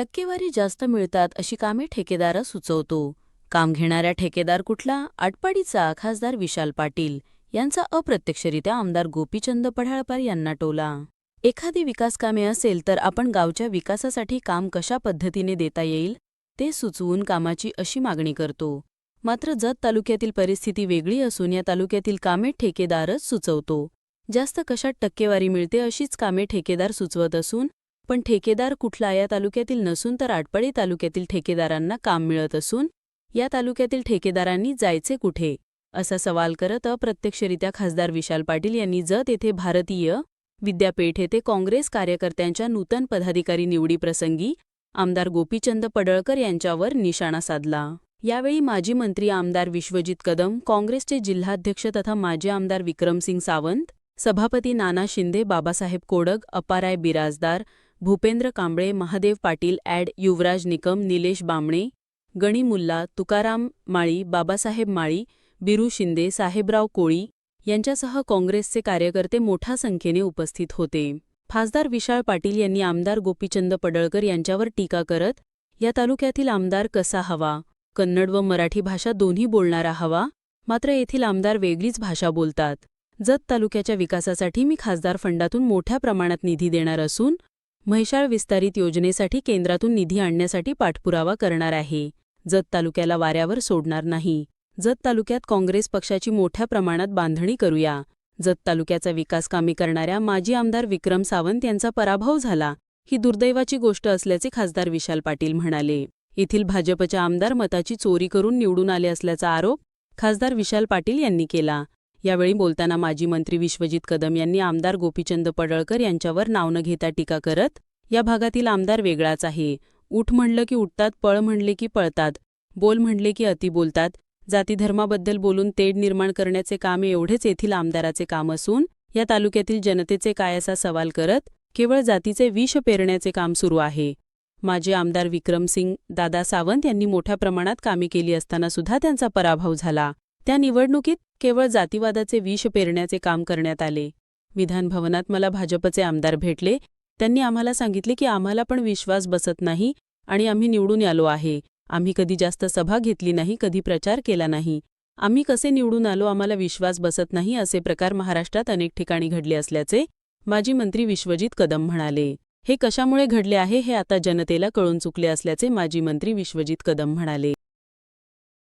टक्केवारी जास्त मिळतात अशी कामे ठेकेदारा सुचवतो. काम घेणाऱ्या ठेकेदार कुठला? आटपाडीचा खासदार विशाल पाटील यांचा अप्रत्यक्षरित्या आमदार गोपीचंद पढाळपार यांना टोला. एखादी विकास कामे असेल तर आपण गावच्या विकासासाठी काम कशा पद्धतीने देता येईल ते सुचवून कामाची अशी मागणी करतो. मात्र जत तालुक्यातील परिस्थिती वेगळी असून या तालुक्यातील कामे ठेकेदारच सुचवतो. जास्त कशात टक्केवारी मिळते अशीच कामे ठेकेदार सुचवत असून पण ठेकेदार कुठला या तालुक्यातील नसून तर आटपाडी तालुक्यातील ठेकेदारांना काम मिळत असून या तालुक्यातील ठेकेदारांनी जायचे कुठे? असा सवाल करत अप्रत्यक्षरित्या खासदार विशाल पाटील यांनी जत येथे भारतीय विद्यापीठ येथे काँग्रेस कार्यकर्त्यांच्या नूतन पदाधिकारी निवडीप्रसंगी आमदार गोपीचंद पडळकर यांच्यावर निशाणा साधला. यावेळी माजी मंत्री आमदार विश्वजित कदम काँग्रेसचे जिल्हाध्यक्ष तथा माजी आमदार विक्रमसिंग सावंत सभापती नाना शिंदे बाबासाहेब कोडग अपाराय बिराजदार भूपेंद्र कांबळे महादेव पाटील ॲड युवराज निकम निलेश बामणे गणी मुल्ला तुकाराम माळी बाबासाहेब माळी बिरू शिंदे साहेबराव कोळी यांच्यासह काँग्रेसचे कार्यकर्ते मोठ्या संख्येने उपस्थित होते. खासदार विशाळ पाटील यांनी आमदार गोपीचंद पडळकर यांच्यावर टीका करत या तालुक्यातील आमदार कसा हवा? कन्नड व मराठी भाषा दोन्ही बोलणारा हवा? मात्र येथील आमदार वेगळीच भाषा बोलतात. जत तालुक्याच्या विकासासाठी मी खासदार फंडातून मोठ्या प्रमाणात निधी देणार असून म्हैसाळ विस्तारित योजनेसाठी केंद्रातून निधी आणण्यासाठी पाठपुरावा करणार आहे. जत तालुक्याला वाऱ्यावर सोडणार नाही. जत तालुक्यात काँग्रेस पक्षाची मोठ्या प्रमाणात बांधणी करूया. जत तालुक्याचा विकास कामी करणाऱ्या माजी आमदार विक्रम सावंत यांचा पराभव झाला. ही दुर्दैवाची गोष्ट असल्याचे खासदार विशाल पाटील म्हणाले. येथील भाजपच्या आमदार मताची चोरी करून निवडून आले असल्याचा आरोप खासदार विशाल पाटील यांनी केला. यावेळी बोलताना माजी मंत्री विश्वजित कदम यांनी आमदार गोपीचंद पडळकर यांच्यावर नाव न घेता टीका करत या भागातील आमदार वेगळाच आहे. उठ म्हणलं की उठतात पळ म्हणले की पळतात. बोल म्हणले की अति बोलतात. जातीधर्माबद्दल बोलून तेढ निर्माण करण्याचे काम एवढेच येथील आमदाराचे काम असून या तालुक्यातील जनतेचे काय असा सवाल करत केवळ जातीचे विष पेरण्याचे काम सुरू आहे. माजी आमदार विक्रमसिंग दादा सावंत यांनी मोठ्या प्रमाणात कामे केली असताना सुद्धा त्यांचा पराभव झाला. त्या निवडणुकीत केवळ जातीवादाचे विष पेरण्याचे काम करण्यात आले. विधानभवनात मला भाजपचे आमदार भेटले. त्यांनी आम्हाला सांगितले की आम्हाला पण विश्वास बसत नाही आणि आम्ही निवडून आलो आहे. आम्ही कधी जास्त सभा घेतली नाही कधी प्रचार केला नाही. आम्ही कसे निवडून आलो आम्हाला विश्वास बसत नाही असे प्रकार महाराष्ट्रात अनेक ठिकाणी घडले असल्याचे माजी मंत्री विश्वजित कदम म्हणाले. हे कशामुळे घडले आहे हे आता जनतेला कळून चुकले असल्याचे माजी मंत्री विश्वजित कदम म्हणाले.